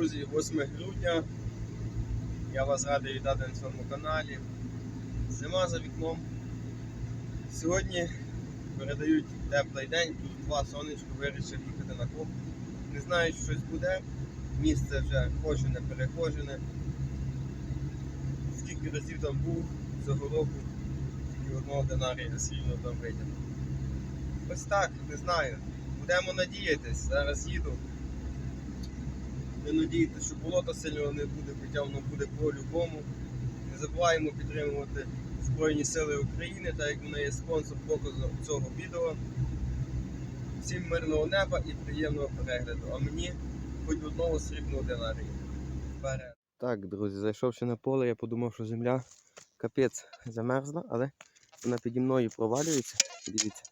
8 грудня. Я вас радий вітати на своєму каналі. Зима за вікном. Сьогодні передають теплий день, тут два сонечко вирішив їхати на коп. Не знаю, що щось буде. Місце вже хожене, перехожене. Скільки разів там був цього року, тільки одного динарія сильно там витягнув. Ось так, не знаю. Будемо надіятись. Зараз їду. Не надіятися, що болото сильно не буде, хоча воно буде по-любому. Не забуваємо підтримувати Збройні Сили України, так як вони є спонсор показу цього відео. Всім мирного неба і приємного перегляду. А мені хоч одного срібного динарія. Так, друзі, зайшовши на поле, я подумав, що земля капець замерзла, але вона піді мною провалюється. Дивіться.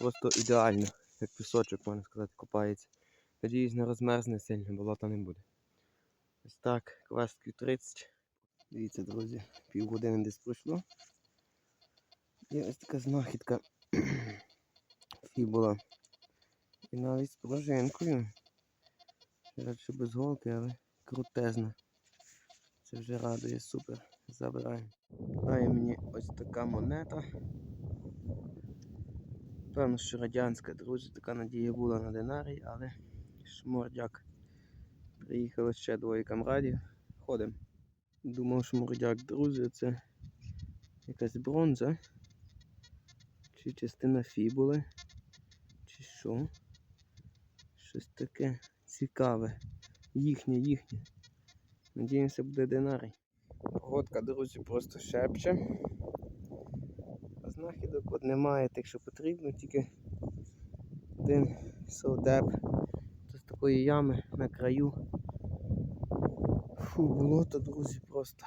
Просто ідеально, як пісочок, можна сказати, копається. Надіюсь, не розмерзне сильно, болота не буде. Ось так, квестків 30. Дивіться, друзі, півгодини десь пройшло. І ось така знахідка фібула. І навіть з пружинкою. Радше без голки, але крутезна. Це вже радує, супер. Забираємо. Дає мені ось така монета. Певно, що радянська, друзі, така надія була на динарій, але шмордяк. Приїхало ще двоє камрадів. Ходимо. Думав, шмордяк, друзі, це якась бронза. Чи частина фібули. Чи що? Щось таке цікаве. Їхнє, їхнє. Надіємося, буде динарій. Погодка, друзі, просто шепче. А знахідок от немає, так що потрібно тільки один совдеп. Такої ями на краю. Фу, болото, друзі, просто.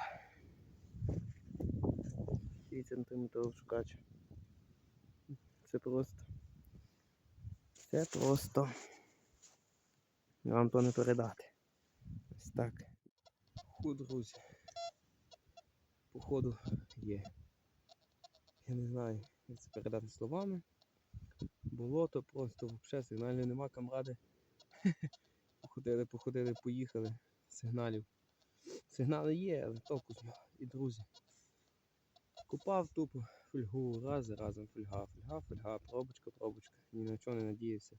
Скільки сантиметрів шукач. Це просто. Це просто. Вам то не передати. Ось так. Фу, друзі. Походу є. Я не знаю, як це передати словами. Болото просто взагалі сигналів нема, камради. Походили, походили, поїхали. Сигналів. Сигнали є, але толку з. І друзі. Купав тупо фольгу раз разом фольга, фольга, фольга, пробочка, пробочка. Ні на чого не надіявся.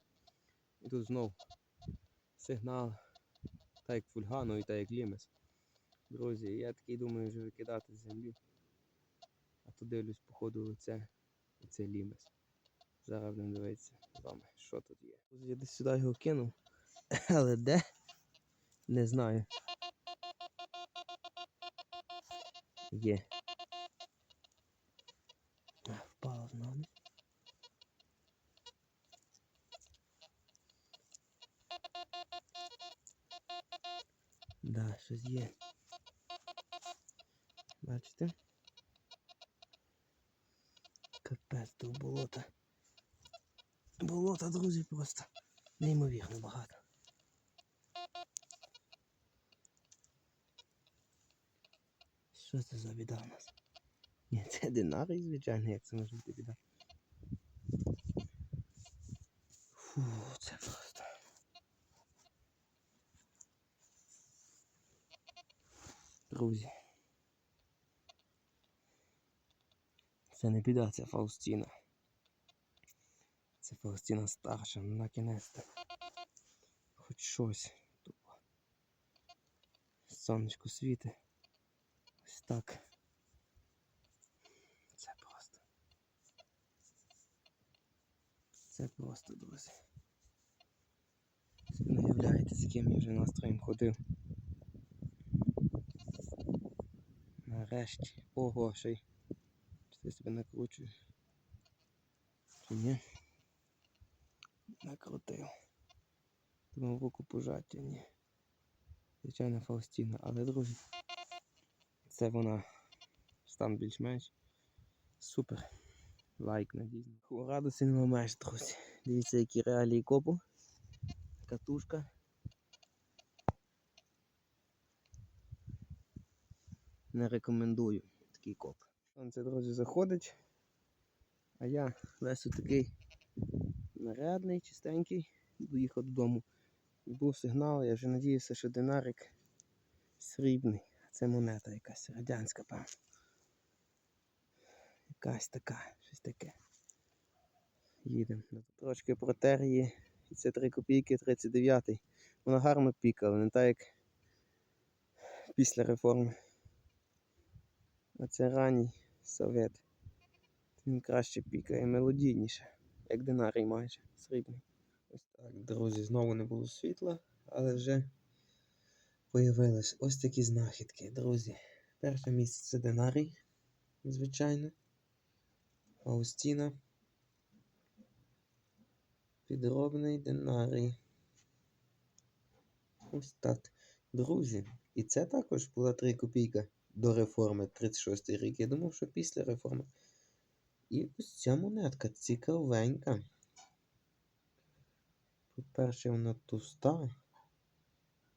І тут знов сигнал. Так як фольга, ну і так як лімес. Друзі, я такий думаю вже викидати з землі. А то дивлюсь, походу, оце, оце лімес. Зараз будемо дивитися з вами, що тут є. Я десь сюди його кинув. Але де? Не знаю. Є. А, Впало знову. Да, щось є. Бачите? Капець тут болота. Болота, друзі, просто неймовірно багато. Що це за біда у нас? Ні, це динарій, звичайно, як це може бути біда. Фу, це просто. Друзі. Це не біда, це Фаустіна. Це Фаустіна старша, ну на кінець. Хоч щось. Тупо. Сонечко світить. Ось так. Це просто. Це просто, друзі. Ви не уявляєте, з яким я вже настроєм ходив. Нарешті. Ого, ще й. Себе накручую? Чи ні? Накрутив. Думав руку пожаття, ні. Звичайна Фаустіна, але друзі. Це вона стан більш-менш. Супер. Лайк надійний. Фу, радості нема меж, друзі. Дивіться, які реалії копу. Катушка. Не рекомендую такий коп. Сонце, друзі, заходить. А я весь такий нарядний, чистенький. Їхати додому Був сигнал, я вже надіявся, що динарик срібний. Це монета якась радянська, певно. Якась така, щось таке. Їдемо. Трошки протер її. І це 3 копійки 39-й. Вона гарно пікала, не так як після реформи. А це ранній совет. Він краще пікає, мелодійніше, як динарій майже срібний. Ось так, друзі, знову не було світла, але вже появились ось такі знахідки, друзі. Перше місце це динарій, звичайно. Фаустіна. Підробний динарій. Ось так. Друзі, і це також була 3 копійка до реформи 36 рік. Я думав, що після реформи. І ось ця монетка цікавенька. По-перше, вона туста.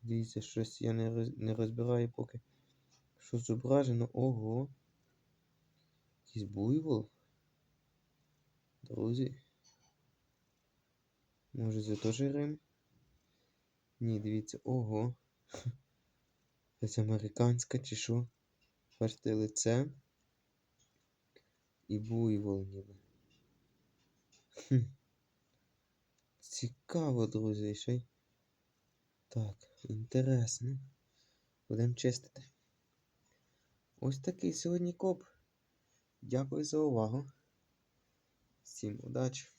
Дивіться, щось я не, роз... не розбираю поки. Що зображено? Ого. Якийсь буйвол. Друзі. Може це теж Рим? Ні, дивіться, ого. Це американська чи що? Бачите лице. І буйвол ніби. Хм. Цікаво, друзі, ще й. Так, інтересно. Будемо чистити. Ось такий сьогодні коп. Дякую за увагу. Всім удачі!